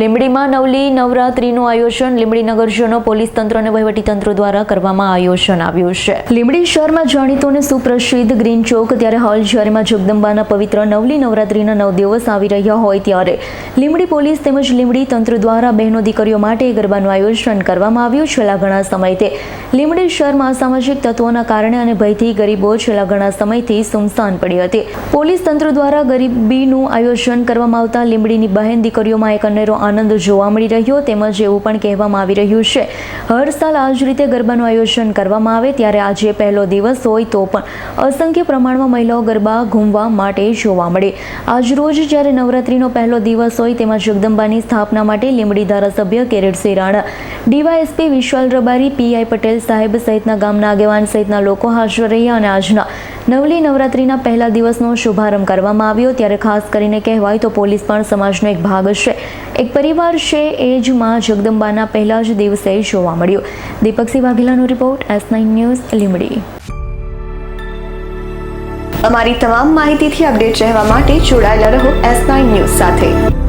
લીંબડીમાં નવલી નવરાત્રીનું આયોજન લીંબડી નગરજનો, પોલીસ તંત્ર અને વહીવટીતંત્ર દ્વારા કરવામાં આયોજન આવ્યું છે. લીંબડી શહેરમાં જાણીતો અને સુપ્રસિદ્ધ ગ્રીન ચોક ત્યારે હાલ જ્યારેમાં જગદંબાના પવિત્ર નવલી નવરાત્રીના નવ દિવસ આવી રહ્યા હોય ત્યારે લીંબડી પોલીસ તેમજ લીંબડી તંત્ર દ્વારા બહેનો દીકરીઓ માટે ગરબાનું આયોજન કરવામાં આવ્યું. છેલ્લા ઘણા સમયથી લીંબડી શહેરમાં અસામાજિક તત્વોના કારણે અને ભયથી ગરીબો છેલ્લા ઘણા સમયથી સુમસાન પડી હતી. પોલીસ તંત્ર દ્વારા ગરીબીનું આયોજન કરવામાં આવતા લીંબડીની બહેન દીકરીઓમાં એક અનેરો આનંદ જોવા મળી રહ્યો તેમજ એવું પણ કહેવામાં આવી રહ્યું છે. હર સાલ આ જ રીતે ગરબાનું આયોજન કરવામાં આવે ત્યારે આજે પહેલો દિવસ હોય તો પણ અસંખ્ય પ્રમાણમાં મહિલાઓ ગરબા ઘૂમવા માટે જોવા મળે. આજરોજ જ્યારે નવરાત્રીનો પહેલો દિવસ હોય તેમાં જગદંબાની સ્થાપના માટે લીંબડી ધારાસભ્ય કેરેટસિંહ રાણા ડીવાયએસપી વિશાલ રબારી, પીઆઈ પટેલ સાહેબ સહિતના ગામના આગેવાન સહિતના લોકો હાજર રહ્યા અને આજના નવલી નવરાત્રિના પહેલા દિવસનો શુભારંભ કરવામાં આવ્યો. ત્યારે ખાસ કરીને કહેવાય તો પોલીસ પણ સમાજનો એક ભાગ છે. એક પરિવાર છે એ જ માં જગદંબાના પહેલા જ દિવસે જોવા મળ્યો. Deepaksinh વાઘેલાનો report, S nine news Limdi અમારી તમામ માહિતીથી અપડેટ રહેવા માટે જોડાયેલા રહો એસ નાઇન ન્યૂઝ સાથે.